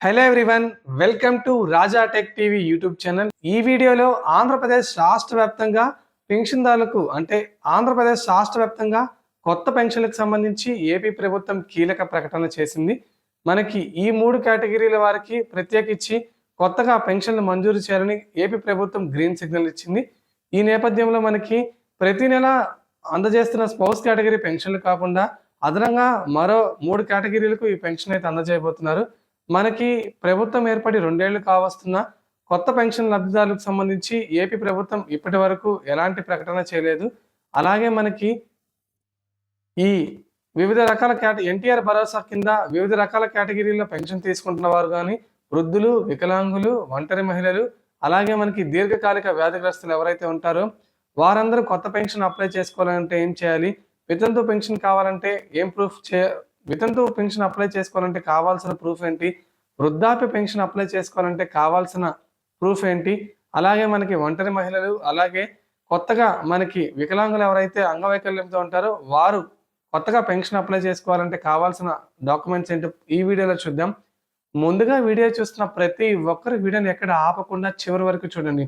Hello everyone welcome to Raja tech TV YouTube channel ఈ వీడియోలో ఆంధ్రప్రదేశ్ రాష్ట్ర వ్యాప్తంగా పెన్షన్దారులకు అంటే ఆంధ్రప్రదేశ్ రాష్ట్ర వ్యాప్తంగా కొత్త పెన్షన్లకు సంబంధించి ఏపీ ప్రభుత్వం కీలక ప్రకటన చేసింది. మనకి ఈ మూడు కేటగిరీల వారికి ప్రత్యేకించి కొత్తగా పెన్షన్లు మంజూరు చేయాలని ఏపీ ప్రభుత్వం గ్రీన్ సిగ్నల్ ఇచ్చింది. ఈ నేపథ్యంలో మనకి ప్రతి నెల అందజేస్తున్న స్పౌస్ కేటగిరీ పెన్షన్లు కాకుండా అదనంగా మరో మూడు కేటగిరీలకు ఈ పెన్షన్ అయితే అందజేయబోతున్నారు. మనకి ప్రభుత్వం ఏర్పడి రెండేళ్ళు కావస్తున్న కొత్త పెన్షన్ లబ్ధిదారులకు సంబంధించి ఏపీ ప్రభుత్వం ఇప్పటి వరకు ఎలాంటి ప్రకటన చేయలేదు. అలాగే మనకి ఈ వివిధ రకాల కేట ఎన్టీఆర్ భరోసా కింద వివిధ రకాల కేటగిరీల్లో పెన్షన్ తీసుకుంటున్న వారు కానీ వృద్ధులు వికలాంగులు ఒంటరి మహిళలు అలాగే మనకి దీర్ఘకాలిక వ్యాధిగ్రస్తులు ఎవరైతే ఉంటారో వారందరూ కొత్త పెన్షన్ అప్లై చేసుకోవాలంటే ఏం చేయాలి? వితంతు పెన్షన్ కావాలంటే ఏం ప్రూఫ్ చే వితంతు పెన్షన్ అప్లై చేసుకోవాలంటే కావాల్సిన ప్రూఫ్ ఏంటి? వృద్ధాప్య పెన్షన్ అప్లై చేసుకోవాలంటే కావాల్సిన ప్రూఫ్ ఏంటి? అలాగే మనకి ఒంటరి మహిళలు అలాగే కొత్తగా మనకి వికలాంగులు ఎవరైతే అంగవైకల్యంతో ఉంటారో వారు కొత్తగా పెన్షన్ అప్లై చేసుకోవాలంటే కావాల్సిన డాక్యుమెంట్స్ ఏంటో? ఈ వీడియోలో చూద్దాం. ముందుగా వీడియో చూస్తున్న ప్రతి ఒక్కరు వీడియోని ఎక్కడ ఆపకుండా చివరి వరకు చూడండి.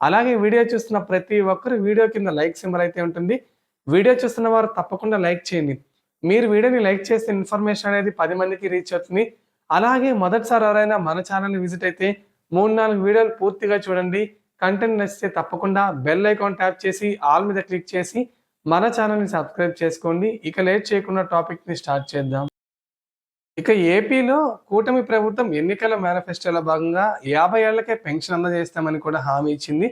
అలాగే వీడియో చూస్తున్న ప్రతి ఒక్కరు వీడియో కింద లైక్ సింబల్ అయితే ఉంటుంది. వీడియో చూస్తున్న వారు తప్పకుండా లైక్ చేయండి. మీరు వీడియోని లైక్ చేస్తే ఇన్ఫర్మేషన్ అనేది పది మందికి రీచ్ అవుతుంది. అలాగే మొదటిసారి ఎవరైనా మన ఛానల్ని విజిట్ అయితే మూడు నాలుగు వీడియోలు పూర్తిగా చూడండి. కంటెంట్ నచ్చితే తప్పకుండా బెల్ ఐకాన్ ట్యాప్ చేసి ఆల్ మీద క్లిక్ చేసి మన ఛానల్ని సబ్స్క్రైబ్ చేసుకోండి. ఇక లేట్ చేయకుండా టాపిక్ని స్టార్ట్ చేద్దాం. ఇక ఏపీలో కూటమి ప్రభుత్వం ఎన్నికల మేనిఫెస్టోలో భాగంగా యాభై ఏళ్ళకే పెన్షన్ అందజేస్తామని కూడా హామీ ఇచ్చింది.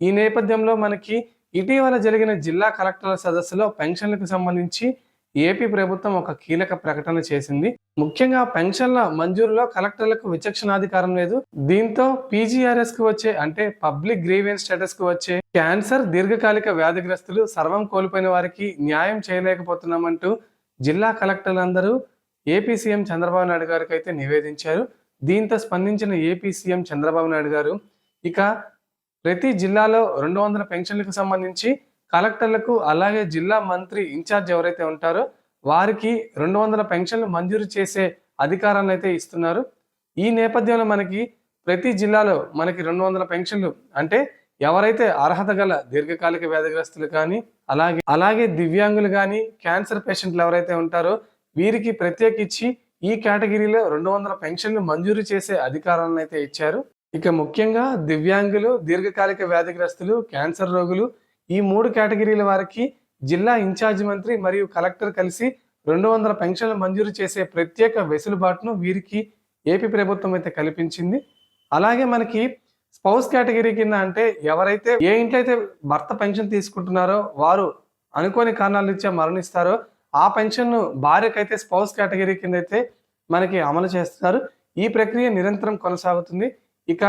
ఈ నేపథ్యంలో మనకి ఇటీవల జరిగిన జిల్లా కలెక్టర్ల సదస్సులో పెన్షన్లకు సంబంధించి ఏపీ ప్రభుత్వం ఒక కీలక ప్రకటన చేసింది. ముఖ్యంగా పెన్షన్ల మంజూరులో కలెక్టర్లకు విచక్షణాధికారం లేదు. దీంతో పీజీఆర్ఎస్కు వచ్చే అంటే పబ్లిక్ గ్రీవియన్స్ స్టేటస్కు వచ్చే క్యాన్సర్ దీర్ఘకాలిక వ్యాధిగ్రస్తులు సర్వం కోల్పోయిన వారికి న్యాయం చేయలేకపోతున్నామంటూ జిల్లా కలెక్టర్లందరూ ఏపీ సీఎం చంద్రబాబు నాయుడు గారికి అయితే నివేదించారు. దీంతో స్పందించిన ఏపీ సీఎం చంద్రబాబు నాయుడు గారు ఇక ప్రతి జిల్లాలో రెండు వందల పెన్షన్లకు సంబంధించి కలెక్టర్లకు అలాగే జిల్లా మంత్రి ఇన్ఛార్జ్ ఎవరైతే ఉంటారో వారికి రెండు వందల పెన్షన్లు మంజూరు చేసే అధికారాన్ని అయితే ఇస్తున్నారు. ఈ నేపథ్యంలో మనకి ప్రతి జిల్లాలో మనకి రెండు వందల పెన్షన్లు అంటే ఎవరైతే అర్హత గల దీర్ఘకాలిక వ్యాధిగ్రస్తులు కానీ అలాగే అలాగే దివ్యాంగులు కానీ క్యాన్సర్ పేషెంట్లు ఎవరైతే ఉంటారో వీరికి ప్రత్యేకించి ఈ కేటగిరీలో రెండు వందల పెన్షన్లు మంజూరు చేసే అధికారాలను అయితే ఇచ్చారు. ఇక ముఖ్యంగా దివ్యాంగులు దీర్ఘకాలిక వ్యాధిగ్రస్తులు క్యాన్సర్ రోగులు ఈ మూడు కేటగిరీల వారికి జిల్లా ఇన్ఛార్జ్ మంత్రి మరియు కలెక్టర్ కలిసి రెండు వందల పెన్షన్లు మంజూరు చేసే ప్రత్యేక వెసులుబాటును వీరికి ఏపీ ప్రభుత్వం అయితే కల్పించింది. అలాగే మనకి స్పౌస్ కేటగిరీ కింద అంటే ఎవరైతే ఏ ఇంట్లో అయితే భర్త పెన్షన్ తీసుకుంటున్నారో వారు అనుకోని కారణాలు ఇచ్చే మరణిస్తారో ఆ పెన్షన్ను భార్యకైతే స్పౌస్ కేటగిరీ కింద అయితే మనకి అమలు చేస్తున్నారు. ఈ ప్రక్రియ నిరంతరం కొనసాగుతుంది. ఇక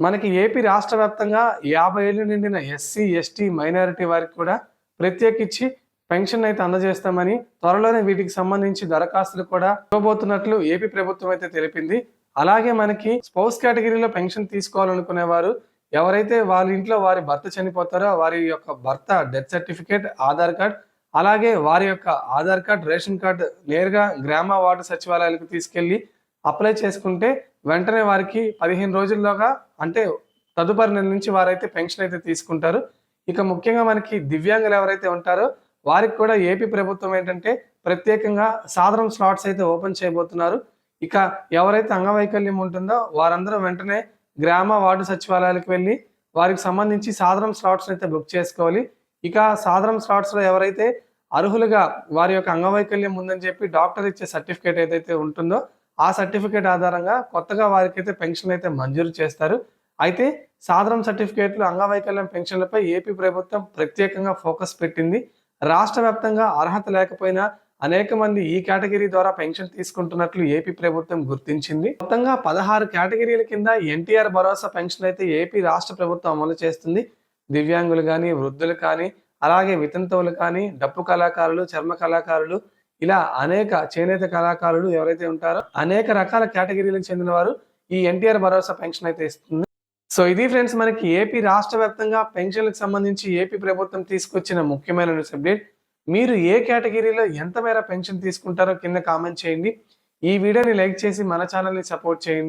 మనకి ఏపీ రాష్ట్ర వ్యాప్తంగా యాభై ఏళ్ళు నిండిన ఎస్సీ ఎస్టీ మైనారిటీ వారికి కూడా ప్రత్యేకించి పెన్షన్ అయితే అందజేస్తామని త్వరలోనే వీటికి సంబంధించి దరఖాస్తులు కూడా ఇవ్వబోతున్నట్లు ఏపీ ప్రభుత్వం అయితే తెలిపింది. అలాగే మనకి స్పౌస్ కేటగిరీలో పెన్షన్ తీసుకోవాలనుకునే వారు ఎవరైతే వాళ్ళ ఇంట్లో వారి భర్త చనిపోతారో వారి యొక్క భర్త డెత్ సర్టిఫికేట్ ఆధార్ కార్డ్ అలాగే వారి యొక్క ఆధార్ కార్డ్ రేషన్ కార్డ్ నేరుగా గ్రామ వార్డు సచివాలయాలకు తీసుకెళ్ళి అప్లై చేసుకుంటే వెంటనే వారికి పదిహేను రోజుల్లోగా అంటే తదుపరి నెల నుంచి వారైతే పెన్షన్ అయితే తీసుకుంటారు. ఇక ముఖ్యంగా మనకి దివ్యాంగులు ఎవరైతే ఉంటారో వారికి కూడా ఏపీ ప్రభుత్వం ఏంటంటే ప్రత్యేకంగా సాధారణ స్లాట్స్ అయితే ఓపెన్ చేయబోతున్నారు. ఇక ఎవరైతే అంగవైకల్యం ఉంటుందో వారందరూ వెంటనే గ్రామ వార్డు సచివాలయాలకు వెళ్ళి వారికి సంబంధించి సాధారణ స్లాట్స్ అయితే బుక్ చేసుకోవాలి. ఇక సాధారణ స్లాట్స్లో ఎవరైతే అర్హులుగా వారి యొక్క అంగవైకల్యం ఉందని చెప్పి డాక్టర్ ఇచ్చే సర్టిఫికేట్ ఏదైతే ఉంటుందో ఆ సర్టిఫికేట్ ఆధారంగా కొత్తగా వారికి అయితే పెన్షన్ అయితే మంజూరు చేస్తారు. అయితే సాధారణ సర్టిఫికేట్లు అంగవైకల్యం పెన్షన్లపై ఏపీ ప్రభుత్వం ప్రత్యేకంగా ఫోకస్ పెట్టింది. రాష్ట్ర వ్యాప్తంగా అర్హత లేకపోయినా అనేక మంది ఈ కేటగిరీ ద్వారా పెన్షన్ తీసుకుంటున్నట్లు ఏపీ ప్రభుత్వం గుర్తించింది. మొత్తంగా పదహారు కేటగిరీల కింద ఎన్టీఆర్ భరోసా పెన్షన్ అయితే ఏపీ రాష్ట్ర ప్రభుత్వం అమలు చేస్తుంది. దివ్యాంగులు కానీ వృద్ధులు కానీ అలాగే వితంతువులు కానీ డప్పు కళాకారులు చర్మ కళాకారులు ఇలా అనేక చేనేత కళాకారులు ఎవరైతే ఉంటారో అనేక రకాల కేటగిరీలకు చెందిన వారు ఈ ఎన్టీఆర్ భరోసా పెన్షన్ అయితే ఇస్తుంది. సో ఇది ఫ్రెండ్స్ మనకి ఏపీ రాష్ట్ర వ్యాప్తంగా పెన్షన్లకు సంబంధించి ఏపీ ప్రభుత్వం తీసుకొచ్చిన ముఖ్యమైన న్యూస్ అప్డేట్. మీరు ఏ కేటగిరీలో ఎంత మేర పెన్షన్ తీసుకుంటారో కింద కామెంట్ చేయండి. ఈ వీడియోని లైక్ చేసి మన ఛానల్ని సపోర్ట్ చేయండి.